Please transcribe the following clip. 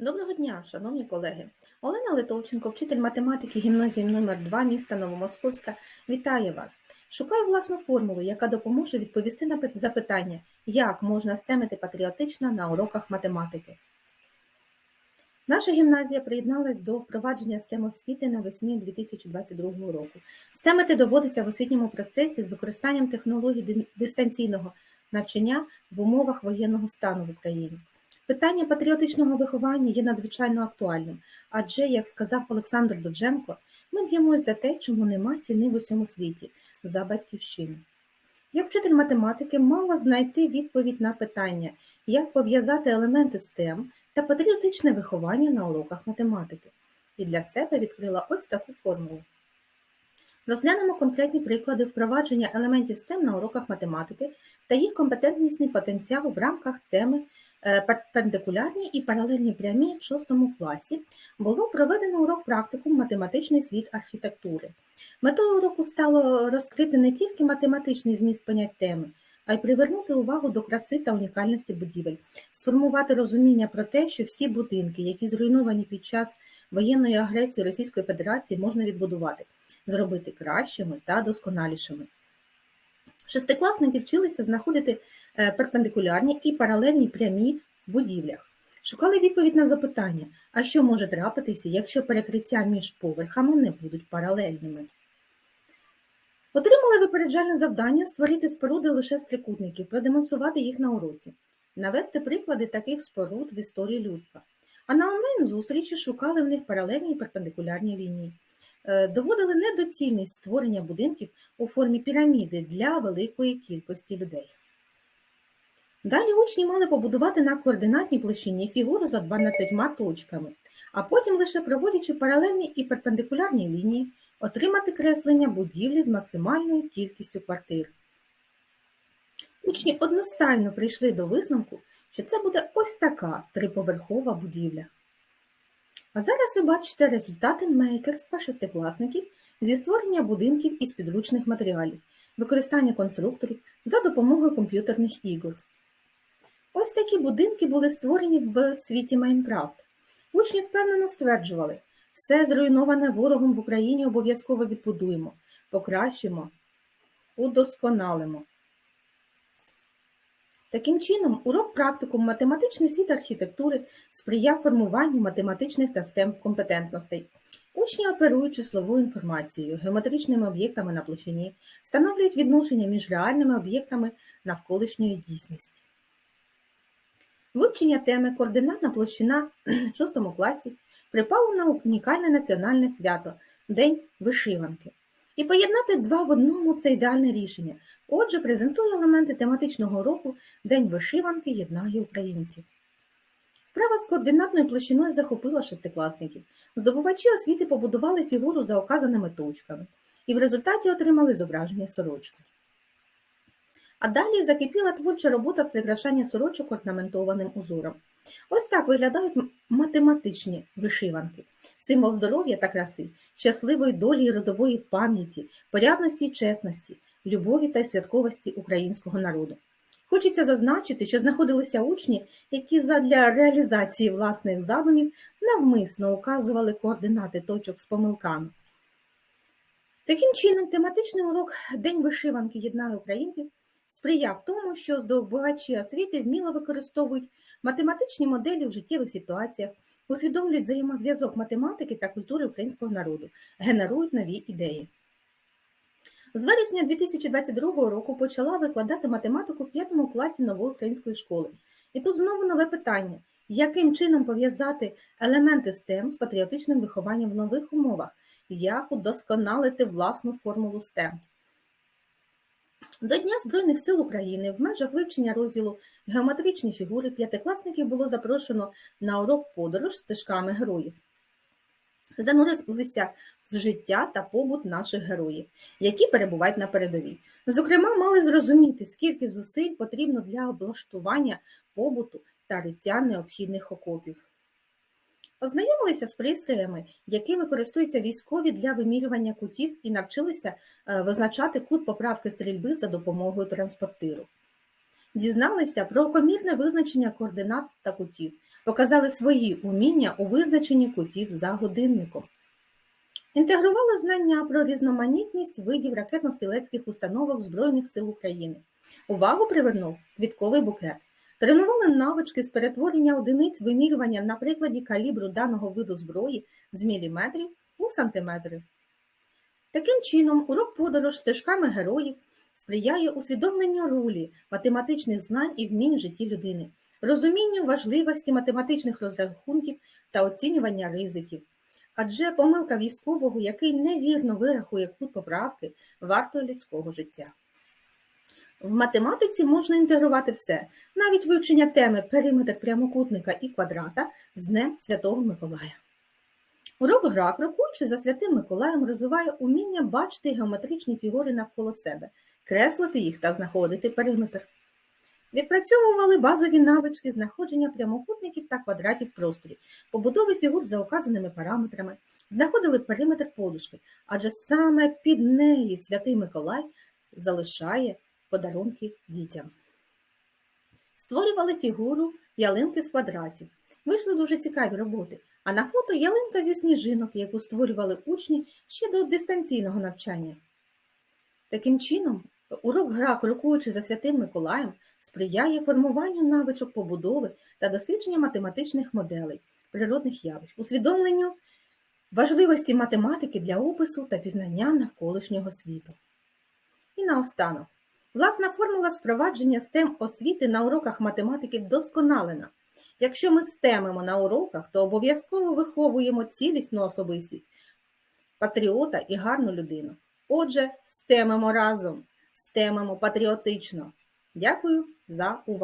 Доброго дня, шановні колеги. Олена Литовченко, вчитель математики гімназії номер 2 міста Новомосковська, вітає вас. Шукаю власну формулу, яка допоможе відповісти на запитання, як можна стемити патріотично на уроках математики. Наша гімназія приєдналась до впровадження STEM освіти навесні 2022 року. Стемити доводиться в освітньому процесі з використанням технологій дистанційного навчання в умовах воєнного стану в Україні. Питання патріотичного виховання є надзвичайно актуальним, адже, як сказав Олександр Довженко, ми б'ємось за те, чому нема ціни в усьому світі за батьківщину. Як вчитель математики мала знайти відповідь на питання, як пов'язати елементи STEM та патріотичне виховання на уроках математики, і для себе відкрила ось таку формулу. Розглянемо конкретні приклади впровадження елементів STEM на уроках математики та їх компетентнісний потенціал в рамках теми перпендикулярні і паралельні прямі в 6 класі було проведено урок практикум математичний світ архітектури. Метою уроку стало розкрити не тільки математичний зміст понять теми, а й привернути увагу до краси та унікальності будівель, сформувати розуміння про те, що всі будинки, які зруйновані під час воєнної агресії Російської Федерації, можна відбудувати, зробити кращими та досконалішими. Шестикласники вчилися знаходити е, перпендикулярні і паралельні прямі в будівлях. Шукали відповідь на запитання, а що може трапитися, якщо перекриття між поверхами не будуть паралельними. Отримали випереджальне завдання створити споруди лише з трикутників, продемонструвати їх на уроці, навести приклади таких споруд в історії людства. А на онлайн-зустрічі шукали в них паралельні і перпендикулярні лінії. Е, Доводили недоцільність створення будинків у формі піраміди для великої кількості людей. Далі учні мали побудувати на координатній площині фігуру за 12 точками, а потім, лише проводячи паралельні і перпендикулярні лінії, отримати креслення будівлі з максимальною кількістю квартир. Учні одностайно прийшли до висновку, що це буде ось така триповерхова будівля. А зараз ви бачите результати мейкерства шестикласників зі створення будинків із підручних матеріалів, використання конструкторів за допомогою комп'ютерних ігор. Ось такі будинки були створені в світі Майнкрафт. Учні впевнено стверджували, все зруйноване ворогом в Україні обов'язково відбудуємо, покращимо, удосконалимо. Таким чином, урок практикум математичний світ архітектури сприяв формуванню математичних та STEM компетентностей. Учні оперують числовою інформацією, геометричними об'єктами на площині, встановлюють відношення між реальними об'єктами навколишньої дійсності. Вивчення теми координатна площина в 6 класі припало на унікальне національне свято День вишиванки. І поєднати два в одному це ідеальне рішення. Отже, презентує елементи тематичного року День вишиванки єднає українців. Вправа з координатною площиною захопила шестикласників. Здобувачі освіти побудували фігуру за оказаними точками і в результаті отримали зображення сорочки. А далі закипіла творча робота з прикрашання сорочок орнаментованим узором. Ось так виглядають математичні вишиванки, символ здоров'я та краси, щасливої долі родової пам'яті, порядності і чесності, любові та святковості українського народу. Хочеться зазначити, що знаходилися учні, які задля реалізації власних задумів навмисно указували координати точок з помилками. Таким чином, тематичний урок День вишиванки єднає українців сприяв тому, що здобувачі освіти вміло використовують математичні моделі в життєвих ситуаціях, усвідомлюють взаємозв'язок математики та культури українського народу, генерують нові ідеї. З вересня 2022 року почала викладати математику в 5 класі нової української школи. І тут знову нове питання: яким чином пов'язати елементи STEM з патріотичним вихованням в нових умовах? Як удосконалити власну формулу STEM? До Дня Збройних сил України в межах вивчення розділу геометричні фігури п'ятикласників було запрошено на урок подорож стежками героїв. Занурилися в життя та побут наших героїв, які перебувають на передовій. Зокрема, мали зрозуміти, скільки зусиль потрібно для облаштування побуту та риття необхідних окопів. Ознайомилися з пристроями, якими користуються військові для вимірювання кутів, і навчилися е, визначати кут поправки стрільби за допомогою транспортиру. дізналися про комірне визначення координат та кутів, показали свої уміння у визначенні кутів за годинником. Інтегрували знання про різноманітність видів ракетно-стрілецьких установок Збройних сил України. Увагу привернув квітковий букет. Тренували навички з перетворення одиниць вимірювання на прикладі калібру даного виду зброї з міліметрів у сантиметри. Таким чином, урок подорож стежками героїв сприяє усвідомленню ролі математичних знань і вмінь в житті людини, розумінню важливості математичних розрахунків та оцінювання ризиків. Адже помилка військового, який невірно вирахує кут поправки, вартує людського життя. В математиці можна інтегрувати все, навіть вивчення теми периметр прямокутника і квадрата з Днем Святого Миколая. Урок гра, крокуючи за святим Миколаєм, розвиває уміння бачити геометричні фігури навколо себе, креслити їх та знаходити периметр. Відпрацьовували базові навички знаходження прямокутників та квадратів в просторі, побудови фігур за указаними параметрами, знаходили периметр подушки, адже саме під неї святий Миколай залишає подарунки дітям. Створювали фігуру ялинки з квадратів. Вийшли дуже цікаві роботи. А на фото ялинка зі сніжинок, яку створювали учні ще до дистанційного навчання. Таким чином, урок гра, крокуючи за святим Миколаєм, сприяє формуванню навичок побудови та дослідження математичних моделей, природних явищ, усвідомленню важливості математики для опису та пізнання навколишнього світу. І наостанок. Власна формула спровадження STEM освіти на уроках математики вдосконалена. Якщо ми стемимо на уроках, то обов'язково виховуємо цілісну особистість, патріота і гарну людину. Отже, стемимо разом, стемимо патріотично. Дякую за увагу.